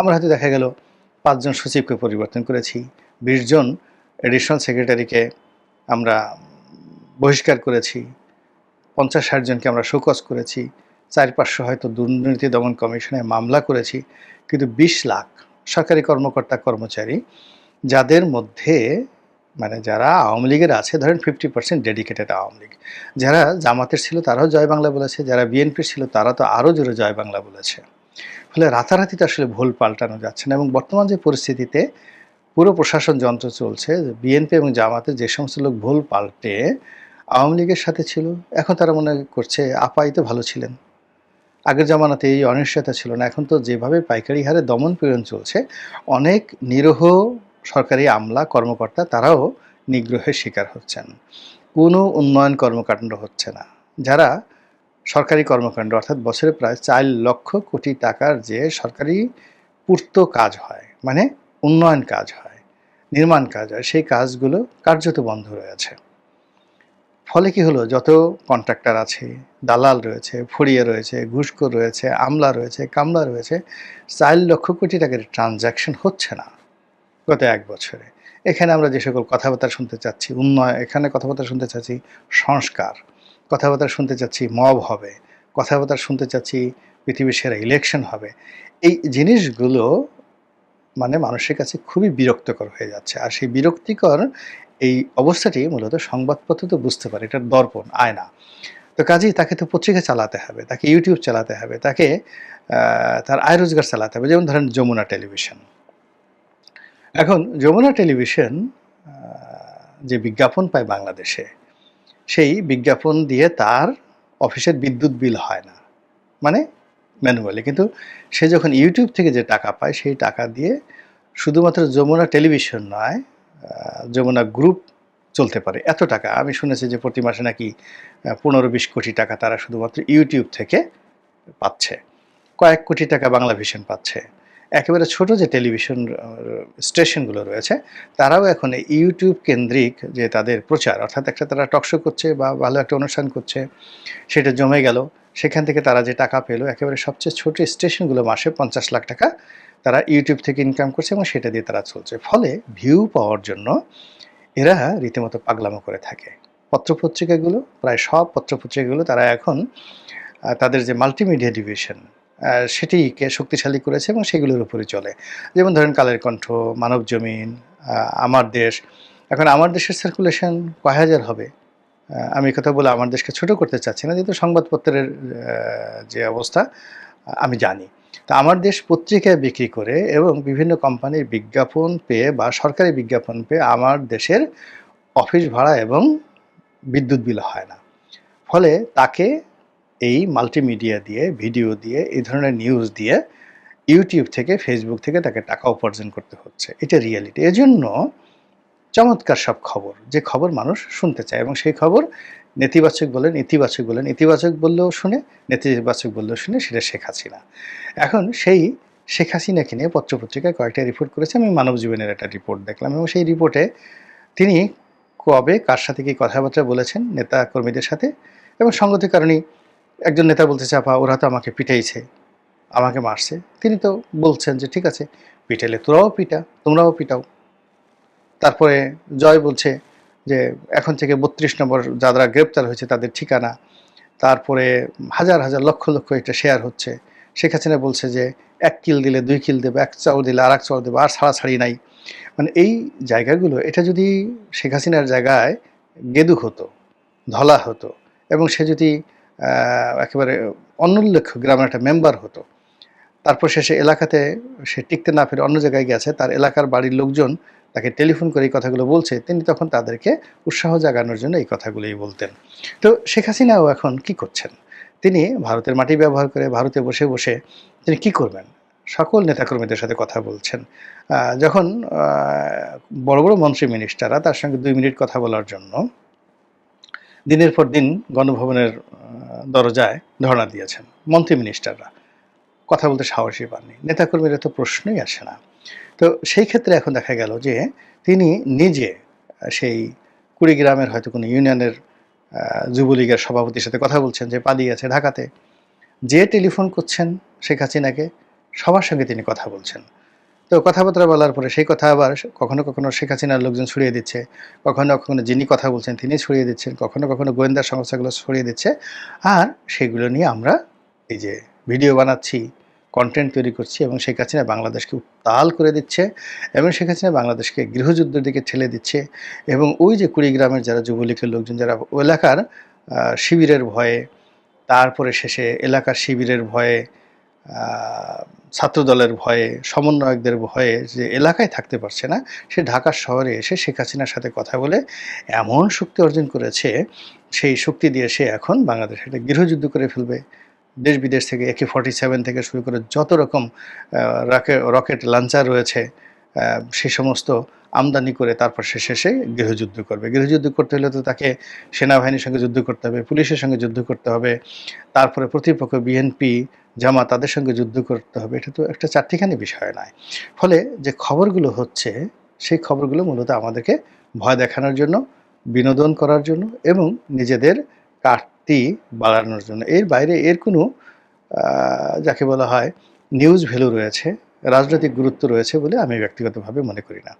আমরা হয়তো দেখা গেল পাঁচজন সচিবকে পরিবর্তন করেছি। বিশজন এডিশনাল সেক্রেটারিকে আমরা বহিষ্কার করেছি। পঞ্চাশ ষাট জনকে আমরা শোকজ করেছি। চার পাঁচশো হয়তো দুর্নীতি দমন কমিশনে মামলা করেছি। কিন্তু বিশ লাখ সরকারি কর্মকর্তা কর্মচারী যাদের মধ্যে মানে যারা আওয়ামী লীগের আছে, ধরেন fifty percent dedicated Awami League. যারা জামাতের ছিল তারাও জয় বাংলা বলেছে, যারা বিএনপির ছিল তারা তো আরও জোরে জয় বাংলা বলেছে। ফলে রাতারাতি তো আসলে ভুল পাল্টানো যাচ্ছে না। এবং বর্তমান যে পরিস্থিতিতে পুরো প্রশাসন যন্ত্র চলছে বিএনপি এবং জামাতের যে সমস্ত লোক ভুল পাল্টে আওয়ামী লীগের সাথে ছিল, এখন তারা মনে করছে আপাই তো ভালো ছিলেন। আগের জামানাতে এই অনিশ্চয়তা ছিল না, এখন তো যেভাবে পাইকারি হারে দমন পীড়ন চলছে, অনেক নিরহ সরকারি আমলা, কর্মকর্তা তারাও নিগ্রহের শিকার হচ্ছেন। কোনো উন্নয়ন কর্মকাণ্ড হচ্ছে না। যারা সরকারি কর্মকাণ্ড, অর্থাৎ বছরে প্রায় চার লক্ষ কোটি টাকার যে সরকারি পূর্ত কাজ হয় মানে উন্নয়ন কাজ হয়, নির্মাণ কাজ হয়, সেই কাজগুলো কার্যত বন্ধ রয়েছে। ফলে কি হলো? যত কন্ট্রাক্টর আছে, দালাল রয়েছে ফড়িয়ে রয়েছে, ঘুষখোর রয়েছে, আমলা রয়েছে, কামলা রয়েছে, চার লক্ষ কোটি টাকার ট্রানজ্যাকশন হচ্ছে না গত এক বছরে। এখানে আমরা যে সকল কথাবার্তা শুনতে চাচ্ছি উন্নয়ন এখানে কথাবার্তা শুনতে চাচ্ছি সংস্কার। কথাবার্তা শুনতে চাচ্ছি মব হবে। কথাবার্তা শুনতে চাচ্ছি, পৃথিবীর সেরা ইলেকশন হবে। এই জিনিসগুলো মানে মানুষের কাছে খুবই বিরক্তকর হয়ে যাচ্ছে। আর সেই বিরক্তিকর এই অবস্থাটি মূলত সংবাদপত্র তো বুঝতে পারে এটা দর্পণ, আয়না। তো কাজেই তাকে তো পত্রিকা চালাতে হবে, তাকে ইউটিউব চালাতে হবে, তাকে তার আয় রোজগার চালাতে হবে। যেমন ধরেন যমুনা টেলিভিশন। এখন যমুনা টেলিভিশন যে বিজ্ঞাপন পায় বাংলাদেশে সেই বিজ্ঞাপন দিয়ে তার অফিসের বিদ্যুৎ বিল হয় না। মানে ম্যানুয়ালি। কিন্তু সে যখন ইউটিউব থেকে যে টাকা পায়, সেই টাকা দিয়ে শুধুমাত্র যমুনা টেলিভিশন নয় যমুনা গ্রুপ চলতে পারে। এত টাকা। আমি শুনেছি যে প্রতি মাসে নাকি পনেরো বিশ কোটি টাকা তারা শুধুমাত্র ইউটিউব থেকে পাচ্ছে। কয়েক কোটি টাকা বাংলা ভিশন পাচ্ছে। একেবারে ছোট যে টেলিভিশন স্টেশনগুলো রয়েছে, তারাও এখন ইউটিউব কেন্দ্রিক যে তাদের প্রচার, অর্থাৎ একটা তারা টকশো করছে বা ভালো একটা অনুষ্ঠান করছে, সেটা জমে গেল, সেখান থেকে তারা যে টাকা পেল, একেবারে সবচেয়ে ছোট স্টেশনগুলো মাসে পঞ্চাশ লাখ টাকা তারা ইউটিউব থেকে ইনকাম করছে এবং সেটা দিয়ে তারা চলছে। ফলে ভিউ পাওয়ার জন্য এরা রীতিমতো পাগলামো করে থাকে। পত্রপত্রিকাগুলো, প্রায় সব পত্রপত্রিকাগুলো তারা এখন তাদের যে মাল্টিমিডিয়া ডিভিশন সেটিকে শক্তিশালী করেছে এবং সেগুলোর উপরে চলে। যেমন ধরেন কালের কণ্ঠ, মানব জমিন আমার দেশ। এখন আমার দেশের সার্কুলেশন কয় হাজার হবে? আমি কথা বলে আমার দেশকে ছোট করতে চাচ্ছি না, যেহেতু সংবাদপত্রের যে অবস্থা আমি জানি। তা আমার দেশ পত্রিকায় বিক্রি করে এবং বিভিন্ন কোম্পানির বিজ্ঞাপন পেয়ে বা সরকারি বিজ্ঞাপন পেয়ে আমার দেশের অফিস ভাড়া এবং বিদ্যুৎ বিল হয় না। ফলে তাকে এই মাল্টিমিডিয়া দিয়ে ভিডিও দিয়ে, এই ধরনের নিউজ দিয়ে ইউটিউব থেকে ফেসবুক থেকে তাকে টাকা উপার্জন করতে হচ্ছে। এটা রিয়েলিটি এজন্য চমৎকার সব খবর। যে খবর মানুষ শুনতে চায় এবং সেই খবর নেতিবাচক বলেন ইতিবাচক বলেন ইতিবাচক বললেও শুনে, নেতিবাচক বললেও শুনে সেটা শেখ হাসিনা। এখন সেই শেখ হাসিনাকে নিয়ে পত্রপত্রিকায় কয়েকটা রিপোর্ট করেছে। আমি মানব জীবনের একটা রিপোর্ট দেখলাম এবং সেই রিপোর্টে তিনি কবে, কার সাথে কি কথাবার্তা বলেছেন, নেতা কর্মীদের সাথে এবং সঙ্গতির কারণেই একজন নেতা বলতে চাপা ওরা তো আমাকে পিটাইছে, আমাকে মারছে। তিনি তো বলছেন যে, ঠিক আছে, পিটাইলে তোরাও পিটা, তোমরাও পিটাও। তারপরে জয় বলছে যে, এখন থেকে বত্রিশ নম্বর যারা গ্রেপ্তার হয়েছে তাদের ঠিকানা। তারপরে হাজার হাজার, লক্ষ লক্ষ এটা শেয়ার হচ্ছে। শেখ হাসিনা বলছে যে, এক কিল দিলে দুই কিল দেবে, এক চাউল দিলে আর এক চাউল দেবে, আর ছাড়াছাড়ি নাই। মানে এই জায়গাগুলো, এটা যদি শেখ হাসিনার জায়গায় গেদু হতো, ধলা হতো, এবং সে যদি একেবারে অনুল্লেখ্য গ্রামের একটা মেম্বার হতো। তারপর শেষে এলাকাতে সে টিকতে না পেরে অন্য জায়গায় গেছে, তার এলাকার বাড়ির লোকজন তাকে টেলিফোন করে এই কথাগুলো বলছে, তিনি তখন তাদেরকে উৎসাহ জাগানোর জন্য এই কথাগুলোই বলতেন। তো শেখ হাসিনাও এখন কি করছেন? তিনি ভারতের মাটি ব্যবহার করে ভারতে বসে বসে তিনি কি করবেন? সকল নেতাকর্মীদের সাথে কথা বলছেন। যখন বড় বড় মন্ত্রী মিনিস্টাররা তার সঙ্গে দুই মিনিট কথা বলার জন্য দিনের পর দিন গণভবনের দরজায় ধর্ণা দিয়েছেন মন্ত্রী মিনিস্টাররা। কথা বলতে সাহসী পাননি। নেতাকর্মীরা তো প্রশ্নই আসে না। তো সেই ক্ষেত্রে এখন দেখা গেল যে তিনি নিজে সেই কুড়িগ্রামের হয়তো কোনো ইউনিয়নের যুবলীগের সভাপতির সাথে কথা বলছেন যে পালিয়ে আছে ঢাকাতে। যে টেলিফোন করছেন শেখ হাসিনাকে, সবার সঙ্গে তিনি কথা বলছেন। তো কথাবার্তা বলার পরে সেই কথা আবার কখনো কখনো শেখ হাসিনার লোকজন ছড়িয়ে দিচ্ছে। কখনো কখনো যিনি কথা বলছেন তিনি ছড়িয়ে দিচ্ছেন। কখনো কখনো গোয়েন্দা সংস্থাগুলো ছড়িয়ে দিচ্ছে। আর সেগুলো নিয়ে আমরা এই যে ভিডিও বানাচ্ছি কন্টেন্ট তৈরি করছি এবং শেখ হাসিনা বাংলাদেশকে উত্তাল করে দিচ্ছে এবং শেখ হাসিনা বাংলাদেশকে গৃহযুদ্ধের দিকে ঠেলে দিচ্ছে এবং ওই যে কুড়িগ্রামের যারা যুবলীগের লোকজন, যারা এলাকার শিবিরের ভয়ে, তারপরে শেষে এলাকার শিবিরের ভয়ে ছাত্রদলের ভয়ে, সমন্বয়কদের ভয়ে যে এলাকায় থাকতে পারছে না, সে ঢাকা শহরে এসে শেখ হাসিনার সাথে কথা বলে এমন শক্তি অর্জন করেছে, সেই শক্তি দিয়ে সে এখন বাংলাদেশে একটা গৃহযুদ্ধ করে ফেলবে। দেশ বিদেশ থেকে একে ফর্টি সেভেন থেকে শুরু করে যত রকম রকেট লাঞ্চার রয়েছে সে সমস্ত আমদানি করে তারপর সে শেষে গৃহযুদ্ধ করবে। গৃহযুদ্ধ করতে হলে তো তাকে সেনাবাহিনীর সঙ্গে যুদ্ধ করতে হবে, পুলিশের সঙ্গে যুদ্ধ করতে হবে, তারপরে প্রতিপক্ষ বিএনপি জামা তাদের সঙ্গে যুদ্ধ করতে হবে, এটা তো একটা চারটিখানি বিষয় নয়। ফলে যে খবরগুলো হচ্ছে, সেই খবরগুলো মূলত আমাদেরকে ভয় দেখানোর জন্য, বিনোদন করার জন্য এবং নিজেদের কাটতি বাড়ানোর জন্য। এর বাইরে এর কোনো যাকে বলা হয় নিউজ ভ্যালু রয়েছে, রাজনৈতিক গুরুত্ব রয়েছে বলে আমি ব্যক্তিগতভাবে মনে করি না।